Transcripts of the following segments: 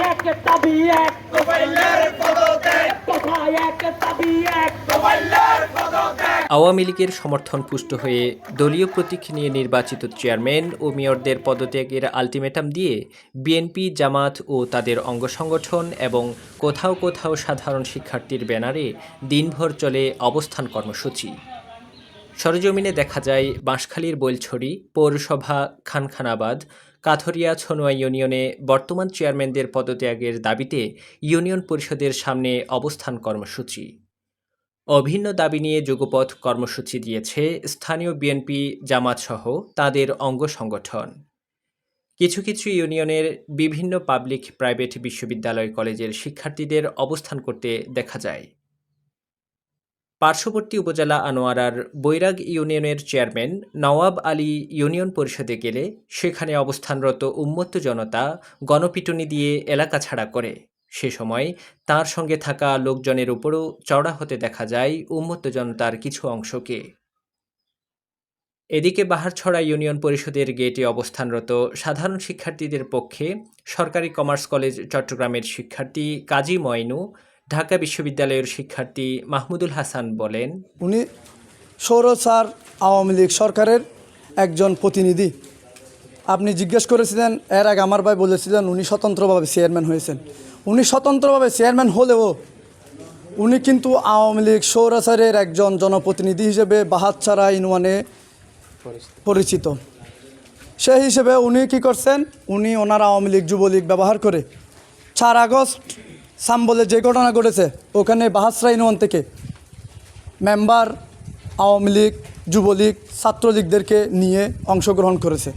এক এক আওয়ামী লীগের সমর্থন পুষ্ট হয়ে দলীয় প্রতীক নিয়ে নির্বাচিত চেয়ারম্যান ও মেয়রদের পদত্যাগের আলটিমেটাম দিয়ে বিএনপি, জামাত ও তাদের অঙ্গ সংগঠন এবং কোথাও কোথাও সাধারণ শিক্ষার্থীর ব্যানারে দিনভর চলে অবস্থান কর্মসূচি। সরজমিনে দেখা যায় বাঁশখালীর বৈলছড়ি, পৌরসভা, খানখানাবাদ কাথরিয়া ছনুয়া ইউনিয়নে বর্তমান চেয়ারম্যানদের পদত্যাগের দাবিতে ইউনিয়ন পরিষদের সামনে অবস্থান কর্মসূচি। অভিন্ন দাবি নিয়ে যুগপথ কর্মসূচি দিয়েছে স্থানীয় বিএনপি জামাতসহ তাদের অঙ্গ সংগঠন। কিছু কিছু ইউনিয়নের বিভিন্ন পাবলিক প্রাইভেট বিশ্ববিদ্যালয় কলেজের শিক্ষার্থীদের অবস্থান করতে দেখা যায়। পার্শ্ববর্তী উপজেলা আনোয়ারার বৈরাগ ইউনিয়নের চেয়ারম্যান নওয়াব আলী ইউনিয়ন পরিষদে গেলে সেখানে অবস্থানরত উন্মত্ত জনতা গণপিটুনি দিয়ে এলাকা ছাড়া করে। সে সময় তার সঙ্গে থাকা লোকজনের উপরও চড়া হতে দেখা যায় উন্মত্ত জনতার কিছু অংশকে। এদিকে বাহারছড়া ইউনিয়ন পরিষদের গেটে অবস্থানরত সাধারণ শিক্ষার্থীদের পক্ষে সরকারি কমার্স কলেজ চট্টগ্রামের শিক্ষার্থী কাজী ময়নু ঢাকা বিশ্ববিদ্যালয়ের শিক্ষার্থী মাহমুদুল হাসান বলেন, উনি সৌর স্যার আওয়ামী লীগ সরকারের একজন প্রতিনিধি। আপনি জিজ্ঞেস করেছিলেন, এর আগে আমার ভাই বলেছিলেন উনি স্বতন্ত্রভাবে চেয়ারম্যান হয়েছেন। উনি স্বতন্ত্রভাবে চেয়ারম্যান হলেও উনি কিন্তু আওয়ামী লীগ সৌরাচারের একজন জনপ্রতিনিধি হিসেবে বাহাতছাড়া ইনওয়ানে পরিচিত। সেই হিসেবে উনি কি করছেন, উনি ওনার আওয়ামী লীগ যুবলীগ ব্যবহার করে চার আগস্ট সাম্বলে যে ঘটনা ঘটেছে, ওখানে বাহাসরা ইউনিয়ন থেকে। মেম্বার, আওয়ামী লীগ, যুবলীগ, ছাত্রলীগদেরকে নিয়ে অংশগ্রহণ করেছে।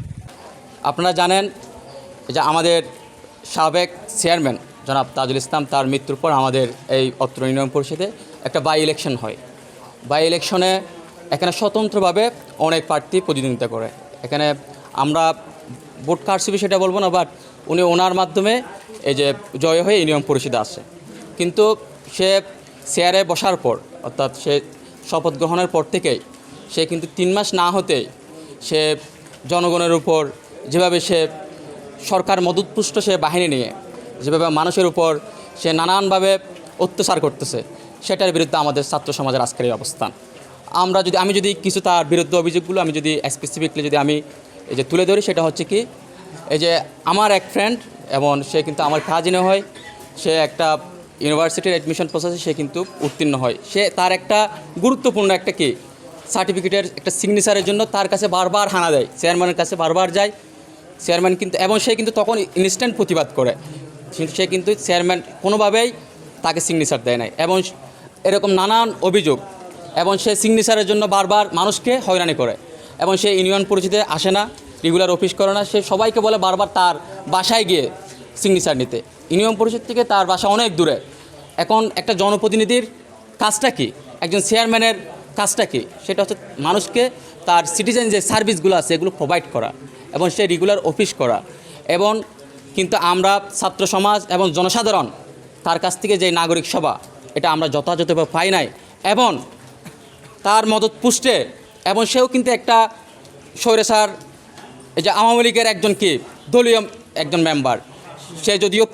আপনারা জানেন যে আমাদের সাবেক চেয়ারম্যান জনাব তাজুল ইসলাম, তার মৃত্যুর পর আমাদের এই অত্র ইউনিয়ন পরিষদে একটা বাই ইলেকশন হয়। বাই ইলেকশনে এখানে স্বতন্ত্রভাবে অনেক প্রার্থী প্রতিদ্বন্দ্বিতা করে। এখানে আমরা ভোট কারসিবি সেটা বলব না বাট উনি ওনার মাধ্যমে এই যে জয় হয়ে ইউনিয়ন পরিষদে আসে। কিন্তু সে চেয়ারে বসার পর, অর্থাৎ সে শপথ গ্রহণের পর থেকেই, সে কিন্তু তিন মাস না হতেই সে জনগণের উপর যেভাবে সে সরকার মদতপুষ্ট সে বাহিনী নিয়ে, যেভাবে মানুষের উপর সে নানানভাবে অত্যাচার করতেছে, সেটার বিরুদ্ধে আমাদের ছাত্র সমাজের আজকের এই অবস্থান। আমরা যদি, আমি যদি কিছু তার বিরুদ্ধে অভিযোগগুলো আমি যদি স্পেসিফিকলি যদি আমি এই যে তুলে ধরি, সেটা হচ্ছে কি, এই যে আমার এক ফ্রেন্ড এবং সে কিন্তু আমার কাজিনে হয়। সে একটা ইউনিভার্সিটির অ্যাডমিশন প্রসেসে সে কিন্তু উত্তীর্ণ হয়। সে তার একটা গুরুত্বপূর্ণ একটা কি? সার্টিফিকেটের একটা সিগনেচারের জন্য তার কাছে বারবার হানা দেয়। চেয়ারম্যানের কাছে বারবার যায়। চেয়ারম্যান কিন্তু এবং সে কিন্তু তখন ইনস্ট্যান্ট প্রতিবাদ করে। সে কিন্তু চেয়ারম্যান কোনোভাবেই তাকে সিগনেচার দেয় নাই। এবং এরকম নানান অভিযোগ। এবং সে সিগনেচারের জন্য বারবার মানুষকে হয়রানি করে। এবং সে ইউনিয়ন পরিচিতে আসে না। রেগুলার অফিস করে না, সে সবাইকে বলে বারবার তার বাসায় গিয়ে সিগনেচার নিতে। ইউনিয়ন পরিষদ থেকে তার বাসা অনেক দূরে। এখন একটা জনপ্রতিনিধির কাজটা কি? একজন চেয়ারম্যানের কাজটা কি? সেটা হচ্ছে মানুষকে তার সিটিজেন যে সার্ভিসগুলো আছে, এগুলো প্রোভাইড করা এবং সে রেগুলার অফিস করা। এবং কিন্তু আমরা ছাত্র সমাজ এবং জনসাধারণ, তার কাছ থেকে যে নাগরিক সভা, এটা আমরা যথাযথভাবে পাই নাই। এবং তার মদত পুষ্টে এবং সেও কিন্তু একটা স্বৈরাচার এই যে আওয়ামী লীগের একজন কি? দলীয় একজন মেম্বার সে যদিও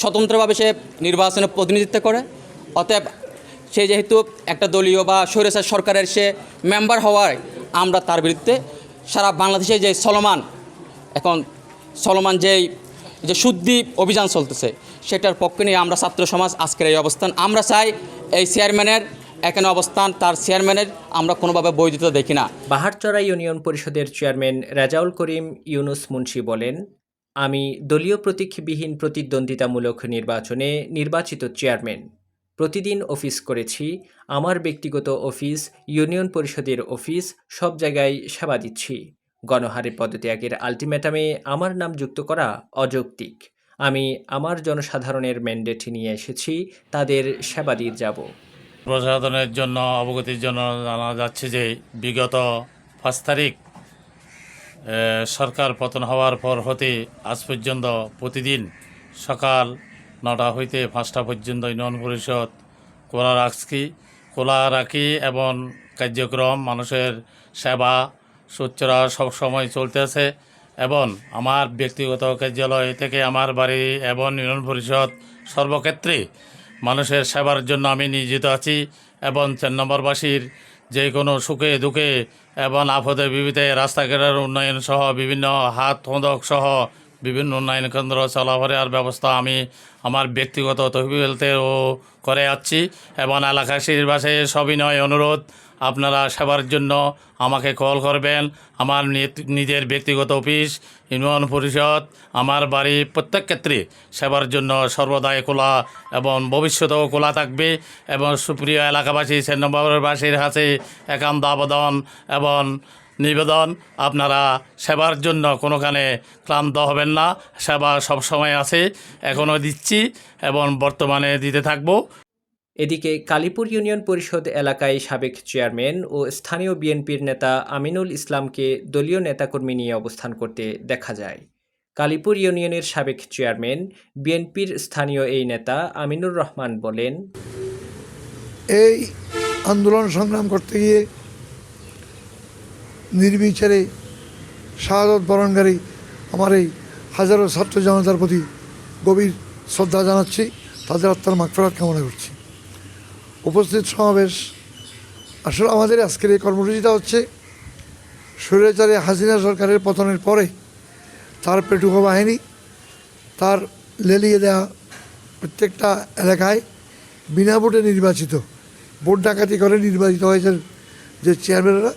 স্বতন্ত্রভাবে সে নির্বাচনে প্রতিনিধিত্ব করে, অতএব সে যেহেতু একটা দলীয় বা স্বৈরাচার সরকারের সে মেম্বার হওয়ায় আমরা তার বিরুদ্ধে সারা বাংলাদেশে যে চলমান, এখন চলমান যেই, যে শুদ্ধি অভিযান চলতেছে, সেটার পক্ষে নিয়ে আমরা ছাত্র সমাজ আজকের এই অবস্থান। আমরা চাই এই চেয়ারম্যানের এখানে অবস্থান তার চেয়ারম্যানের, আমরা কোনোভাবে বৈধতা দেখি না। বাহারচড়া ইউনিয়ন পরিষদের চেয়ারম্যান রাজাউল করিম ইউনুস মুন্সি বলেন, আমি দলীয় প্রতীকবিহীন প্রতিদ্বন্দ্বিতামূলক নির্বাচনে নির্বাচিত চেয়ারম্যান। প্রতিদিন অফিস করেছি, আমার ব্যক্তিগত অফিস, ইউনিয়ন পরিষদের অফিস, সব জায়গায় সেবা দিচ্ছি। গণহারে পদত্যাগের আলটিমেটামে আমার নাম যুক্ত করা অযৌক্তিক। আমি আমার জনসাধারণের ম্যান্ডেট নিয়ে এসেছি, তাদের সেবা দিয়ে যাব। প্রসাধনের জন্য, অবগতির জন্য জানা যাচ্ছে যে বিগত পাঁচ তারিখ সরকার পতন হওয়ার পর হতে আজ পর্যন্ত প্রতিদিন সকাল নটা হইতে পাঁচটা পর্যন্ত ইউনিয়ন পরিষদ খোলা রাখছি। খোলা রাখি এবং কার্যক্রম, মানুষের সেবা সব সময় চলতেছে এবং আমার ব্যক্তিগত কার্যালয় থেকে আমার বাড়ি এবং ইউনিয়ন পরিষদ সর্বক্ষেত্রে মানুষের সেবার জন্য আমি নিয়োজিত আছি এবং চার নম্বরবাসীর যে কোনো সুখে দুঃখে এবং আপদে বিবিধে রাস্তাঘাটের উন্নয়ন সহ বিভিন্ন হাত হোঁদক সহ বিভিন্ন উন্নয়ন কেন্দ্র চলাফেরার ব্যবস্থা আমি আমার ব্যক্তিগত তহবিলতেও করে যাচ্ছি এবং এলাকাশির বাসে সবিনয় অনুরোধ। আপনারা সেবার জন্য আমাকে কল করবেন। আমার নিজের ব্যক্তিগত অফিস, ইউনিয়ন পরিষদ, আমার বাড়ি প্রত্যেক ক্ষেত্রে সেবার জন্য সর্বদাই খোলা এবং ভবিষ্যতেও খোলা থাকবে এবং সুপ্রিয় এলাকাবাসী সেন্নবাবুরবাসীর কাছে একান্ত আবেদন এবং নিবেদন। আপনারা সেবার জন্য কোনোখানে ক্লান্ত হবেন না। সেবা সবসময় আছে। এখনও দিচ্ছি এবং বর্তমানে দিতে থাকব। এদিকে কালীপুর ইউনিয়ন পরিষদ এলাকায় সাবেক চেয়ারম্যান ও স্থানীয় বিএনপির নেতা আমিনুল ইসলামকে দলীয় নেতাকর্মী নিয়ে অবস্থান করতে দেখা যায়। কালীপুর ইউনিয়নের সাবেক চেয়ারম্যান, বিএনপির স্থানীয় এই নেতা আমিনুর রহমান বলেন, এই আন্দোলন সংগ্রাম করতে গিয়ে নির্বিচারে শাহাদত বরণকারী আমার এই হাজারো ছাত্র জনতার প্রতি গভীর শ্রদ্ধা জানাচ্ছি। তাদের আত্মার মাগফেরাত কামনা করছি। উপস্থিত সমাবেশ। আসলে আমাদের আজকের এই কর্মসূচিটা হচ্ছে স্বৈরাচারে হাসিনা সরকারের পতনের পরে তার পেটুকো বাহিনী, তার লেলিয়ে দেওয়া প্রত্যেকটা এলাকায় বিনা ভোটে নির্বাচিত, ভোট ডাকাতি করে নির্বাচিত হয়েছেন যে চেয়ারম্যানরা,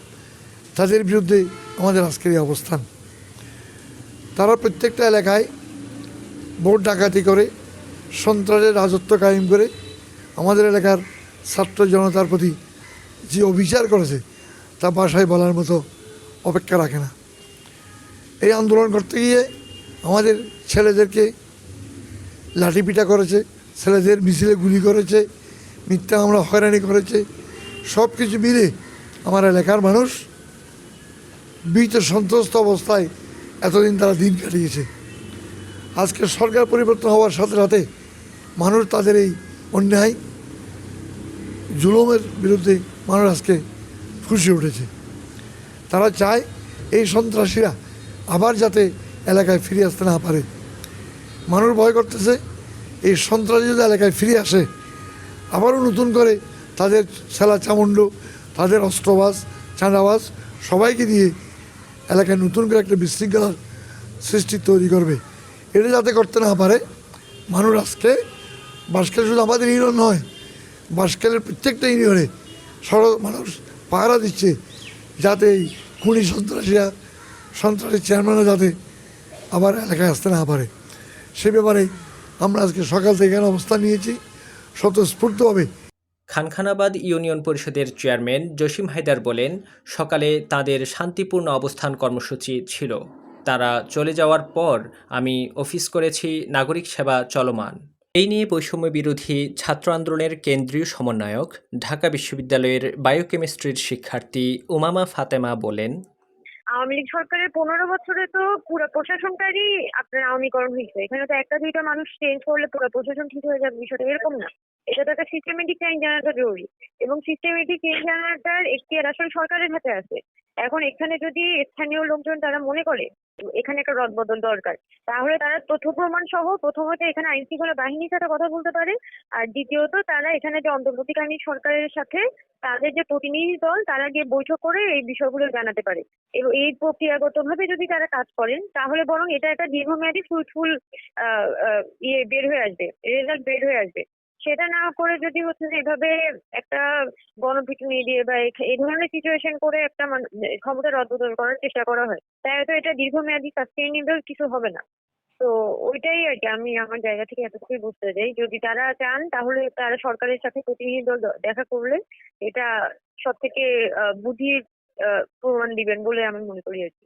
তাদের বিরুদ্ধে আমাদের আজকের এই অবস্থান। তারা প্রত্যেকটা এলাকায় ভোট ডাকাতি করে, সন্ত্রাসের রাজত্ব কায়েম করে আমাদের এলাকার ছাত্র জনতার প্রতি যে অবিচার করেছে, তা বাসায় বলার মতো অপেক্ষা রাখে না। এই আন্দোলন করতে গিয়ে আমাদের ছেলেদেরকে লাঠিপিটা করেছে, ছেলেদের মিছিলে গুলি করেছে, মিথ্যা আমরা হয়রানি করেছে সব কিছু মিলে আমার এলাকার মানুষ ভীত সন্ত্রস্ত অবস্থায় এতদিন তারা দিন কাটিয়েছে। আজকে সরকার পরিবর্তন হওয়ার সাথে সাথে মানুষ তাদের এই অন্যায় জুলুমের বিরুদ্ধে মানুষ আজকে খুশি উঠেছে। তারা চায় এই সন্ত্রাসীরা আবার যাতে এলাকায় ফিরে আসতে না পারে। মানুষ ভয় করতেছে, এই সন্ত্রাসী যদি এলাকায় ফিরে আসে, আবারও নতুন করে তাদের সেলা চামুণ্ড, তাদের অস্ত্রবাস চাঁদাবাস সবাইকে দিয়ে এলাকায় নতুন করে একটা বিশৃঙ্খলার সৃষ্টি তৈরি করবে। এটা যাতে করতে না পারে, মানুষ আজকে বাসকেল শুধু আমাদের ইউনিয়ন নয় বাসকেলের প্রত্যেকটা ইউনিয়নে সর মানুষ পাহারা দিচ্ছে যাতে এই খুনি সন্ত্রাসীরা, সন্ত্রাসী চেয়ারম্যানরা যাতে আবার এলাকায় আসতে না পারে। সে ব্যাপারে আমরা আজকে সকাল থেকে এখানে অবস্থান নিয়েছি। স্বতঃস্ফূর্তভাবে খানখানাবাদ ইউনিয়ন পরিষদের চেয়ারম্যান জসিম হায়দার বলেন, সকালে তাদের শান্তিপূর্ণ অবস্থান কর্মসূচি ছিল। তারা চলে যাওয়ার পর আমি অফিস করেছি নাগরিক সেবা চলমান। এই নিয়ে বৈষম্য বিরোধী ছাত্র আন্দোলনের কেন্দ্রীয় সমন্বয়ক ঢাকা বিশ্ববিদ্যালয়ের বায়োকেমিস্ট্রির শিক্ষার্থী উমামা ফাতেমা বলেন, আওয়ামী লীগ সরকারের পনেরো বছরে তো পুরো প্রশাসনটারই আপনার আওয়ামীকরণ হয়েছে। এখানে তো একটা দুইটা মানুষ চেঞ্জ করলে পুরো প্রশাসন ঠিক হয়ে যাবে বিষয়টা এরকম না। এটা তো একটা সিস্টেমেটিক চেঞ্জ জানাটা জরুরি। এবং সিস্টেমেটিক চেঞ্জ জানাটার এখতিয়ার আসলে সরকারের হাতে আছে। এখন এখানে যদি স্থানীয় লোকজন তারা মনে করে, এখানে একটা রদবদল দরকার, তাহলে তারা তথ্য প্রমাণ সহ প্রথমত এখানে আইন শৃঙ্খলা বাহিনীর সাথে কথা বলতে পারে, আর দ্বিতীয়ত তারা এখানে যে অন্তর্বর্তীকালীন সরকারের সাথে তাদের যে প্রতিনিধি দল, তারা গিয়ে বৈঠক করে এই বিষয়গুলো জানাতে পারে। এবং এই প্রক্রিয়াগত ভাবে যদি তারা কাজ করেন, তাহলে বরং এটা একটা দীর্ঘমেয়াদী ফ্রুটফুল ইয়ে বের হয়ে আসবে রেজাল্ট বের হয়ে আসবে। সেটা না করে যদি হচ্ছে যে এভাবে একটা গণপিটুনি দিয়ে বা এই ধরনের সিচুয়েশন করে একটা ক্ষমতা রদবদল করার চেষ্টা করা হয় তাই হয়তো এটা দীর্ঘমেয়াদী সাস্টেইনেবল কিছু হবে না। তো ওইটাই আর কি আমি আমার জায়গা থেকে এতটুকুই বুঝতে চাই। যদি তারা চান তাহলে তারা সরকারের সাথে প্রতিনিধি দল দেখা করলে এটা সব থেকে বুদ্ধির প্রমাণ দিবেন বলে আমি মনে করি আর কি।